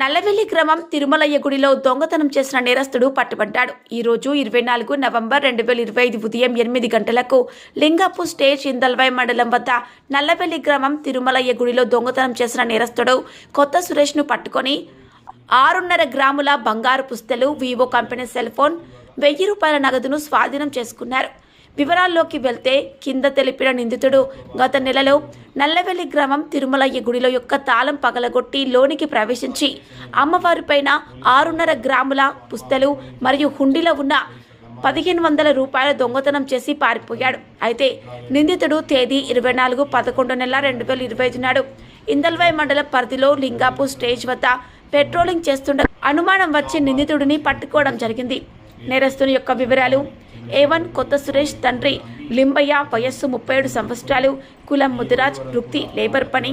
నల్లవెల్లి గ్రామం తిరుమలయ్య గుడిలో దొంగతనం చేసిన నేరస్తుడు పట్టుబడ్డాడు. ఈ రోజు ఇరవై నాలుగు నవంబర్ రెండు వేల ఇరవై ఐదు ఉదయం ఎనిమిది గంటలకు లింగాపూర్ స్టేజ్ ఇందల్వాయి మండలం వద్ద నల్లవెల్లి గ్రామం తిరుమలయ్య గుడిలో దొంగతనం చేసిన నేరస్తుడు కొత్త సురేష్ను పట్టుకొని ఆరున్నర గ్రాముల బంగారు పుస్తలు వివో కంపెనీ సెల్ ఫోన్ వెయ్యి రూపాయల నగదును స్వాధీనం చేసుకున్నారు. వివరాల్లోకి వెళ్తే కింద తెలిపిన నిందితుడు గత నెలలో నల్లవెల్లి గ్రామం తిరుమలయ్య గుడిలో యొక్క తాళం పగలగొట్టి లోనికి ప్రవేశించి అమ్మవారిపైన ఆరున్నర గ్రాముల పుస్తలు మరియు హుండీలో ఉన్న పదిహేను వందల రూపాయల దొంగతనం చేసి పారిపోయాడు. అయితే నిందితుడు తేదీ ఇరవై నాలుగు పదకొండు నెల రెండు వేల ఇరవై ఐదు నాడు ఇందల్వాయి మండలం పరిధిలో లింగాపూర్ స్టేజ్ వద్ద పెట్రోలింగ్ చేస్తుండగా అనుమానం వచ్చి నిందితుడిని పట్టుకోవడం జరిగింది. నేరస్తుని యొక్క వివరాలు ఏవన్ కొత్త సురేష్ తండ్రి లింబయ్య వయస్సు ముప్పై ఏడు సంవత్సరాలు కులం ముదిరాజ్ వృత్తి లేబర్ పని.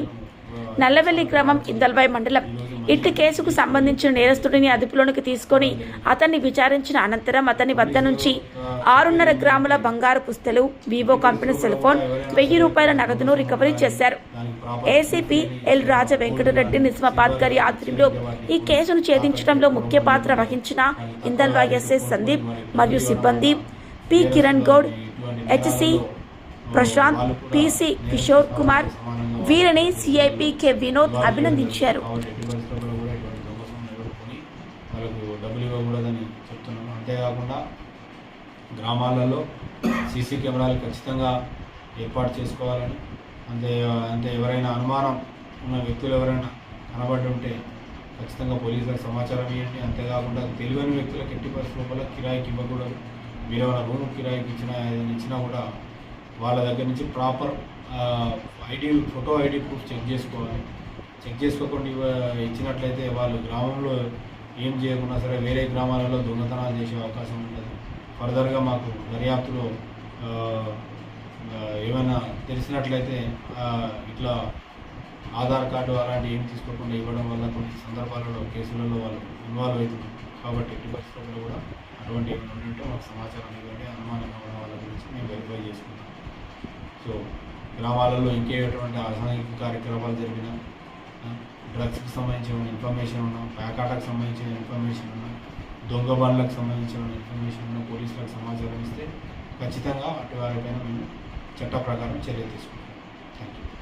నల్లవెల్లి గ్రామం ఇందల్బాయ్ మండలం. ఇట్టి కేసుకు సంబంధించిన నేరస్తుడిని అదుపులోనికి తీసుకొని అతన్ని విచారించిన అనంతరం అతని వద్ద నుంచి ఆరున్నర గ్రాముల బంగారు పుస్తలు వివో కంపెనీ సెల్ ఫోన్ వెయ్యి రూపాయల నగదును రికవరీ చేశారు. ఏసీపీ ఎల్ రాజ వెంకటరెడ్డి నిజామాబాద్ గారి ఆధ్వర్యంలో ఈ కేసును ఛేదించడంలో ముఖ్య పాత్ర వహించిన ఇందల్వాయ్ ఎస్ఎస్ సందీప్ మరియు సిబ్బంది P. Kiran Goud HC Prashanth PC Kishore Kumar వీరిని సిఐపి కె వినోద్ అభినందించారు. ఎట్టి కూడా ఎదుర్కొని డబ్బులు ఇవ్వకూడదని చెప్తున్నాను అంతేకాకుండా గ్రామాలలో సీసీ కెమెరాలు ఖచ్చితంగా ఏర్పాటు చేసుకోవాలని అంతే అంటే ఎవరైనా అనుమానం ఉన్న వ్యక్తులు ఎవరైనా కనబడి ఉంటే ఖచ్చితంగా పోలీసులకు సమాచారం ఇవ్వండి. అంతేకాకుండా తెలియని వ్యక్తులకు ఎట్టి పరిస్థితుల కిరాయికి ఇవ్వకూడదు. మీరు ఏమైనా రూమ్ కిరాయికి ఇచ్చిన ఏదైనా ఇచ్చినా కూడా వాళ్ళ దగ్గర నుంచి proper ID photo ID proof check చేసుకోవాలి. చెక్ చేసుకోకుండా ఇచ్చినట్లయితే వాళ్ళు గ్రామంలో ఏం చేయకుండా సరే వేరే గ్రామాలలో దొంగతనాలు చేసే అవకాశం ఉంటుంది ఫర్దర్గా మాకు దర్యాప్తులో ఏమైనా తెలిసినట్లయితే ఇట్లా ఆధార్ కార్డు అలాంటివి ఏం తీసుకోకుండా ఇవ్వడం వల్ల కొన్ని సందర్భాలలో కేసులలో వాళ్ళు ఇన్వాల్వ్ అవుతున్నారు. కాబట్టి ఎట్టి పరిస్థితుల్లో కూడా అటువంటి ఏమైనా ఉంటే మాకు సమాచారం ఇవ్వండి. అనుమానం ఇవ్వడం వాళ్ళ గురించి మేము వెరిఫై చేసుకుంటాం. సో గ్రామాలలో ఇంకేటువంటి అసాంఘిక కార్యక్రమాలు జరిగిన డ్రగ్స్కి సంబంధించిన ఇన్ఫర్మేషన్ ఉన్నా ప్యాకాటకు సంబంధించిన ఇన్ఫర్మేషన్ ఉన్నా దొంగ బండ్లకు సంబంధించిన ఇన్ఫర్మేషన్ ఉన్న పోలీసులకు సమాచారం ఇస్తే ఖచ్చితంగా అటు వారిపైన మేము చట్ట ప్రకారం చర్య తీసుకుంటాం. Thank you